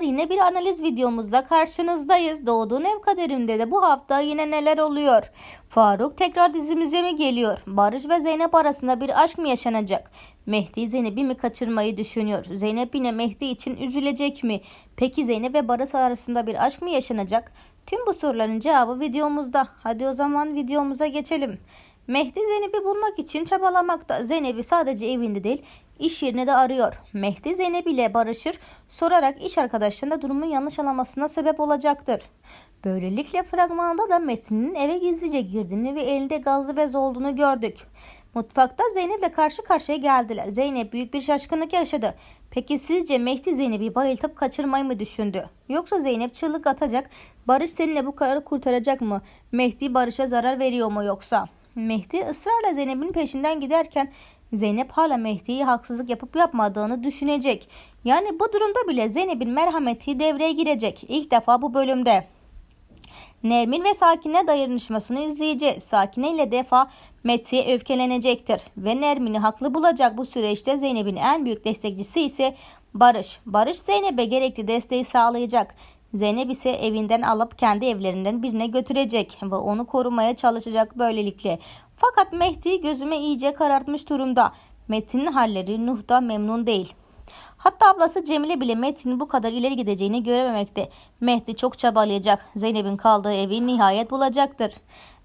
Yine bir analiz videomuzda karşınızdayız. Doğduğun ev kaderinde de bu hafta yine neler oluyor? Faruk tekrar dizimize mi geliyor? Barış ve Zeynep arasında bir aşk mı yaşanacak? Mehdi Zeynep'i mi kaçırmayı düşünüyor? Zeynep yine Mehdi için üzülecek mi? Peki Zeynep ve Barış arasında bir aşk mı yaşanacak? Tüm bu soruların cevabı videomuzda. Hadi o zaman videomuza geçelim. Mehdi Zeynep'i bulmak için çabalamakta. Zeynep'i sadece evinde değil, iş yerine de arıyor. Mehdi Zeynep ile barışır, sorarak iş arkadaşlarına durumun yanlış anlamasına sebep olacaktır. Böylelikle fragmanda da Metin'in eve gizlice girdiğini ve elinde gazlı bez olduğunu gördük. Mutfakta Zeynep'le karşı karşıya geldiler. Zeynep büyük bir şaşkınlık yaşadı. Peki sizce Mehdi Zeynep'i bayıltıp kaçırmayı mı düşündü? Yoksa Zeynep çığlık atacak, Barış seninle bu kararı kurtaracak mı? Mehdi Barış'a zarar veriyor mu yoksa? Mehdi ısrarla Zeynep'in peşinden giderken Zeynep hala Mehdi'ye haksızlık yapıp yapmadığını düşünecek. Yani bu durumda bile Zeynep'in merhameti devreye girecek. İlk defa bu bölümde. Nermin ve Sakine dayanışmasını izleyeceğiz. Sakine ile Defa Meti'ye öfkelenecektir ve Nermin'i haklı bulacak bu süreçte Zeynep'in en büyük destekçisi ise Barış. Barış Zeynep'e gerekli desteği sağlayacak. Zeynep ise evinden alıp kendi evlerinden birine götürecek ve onu korumaya çalışacak böylelikle. Fakat Mehdi gözüme iyice karartmış durumda. Metin'in halleri Nuh da memnun değil. Hatta ablası Cemile bile Metin'in bu kadar ileri gideceğini görememekte. Mehdi çok çabalayacak. Zeynep'in kaldığı evi nihayet bulacaktır.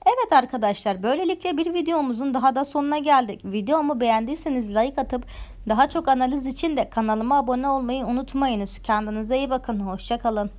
Evet arkadaşlar böylelikle bir videomuzun daha da sonuna geldik. Videomu beğendiyseniz like atıp daha çok analiz için de kanalıma abone olmayı unutmayınız. Kendinize iyi bakın. Hoşçakalın.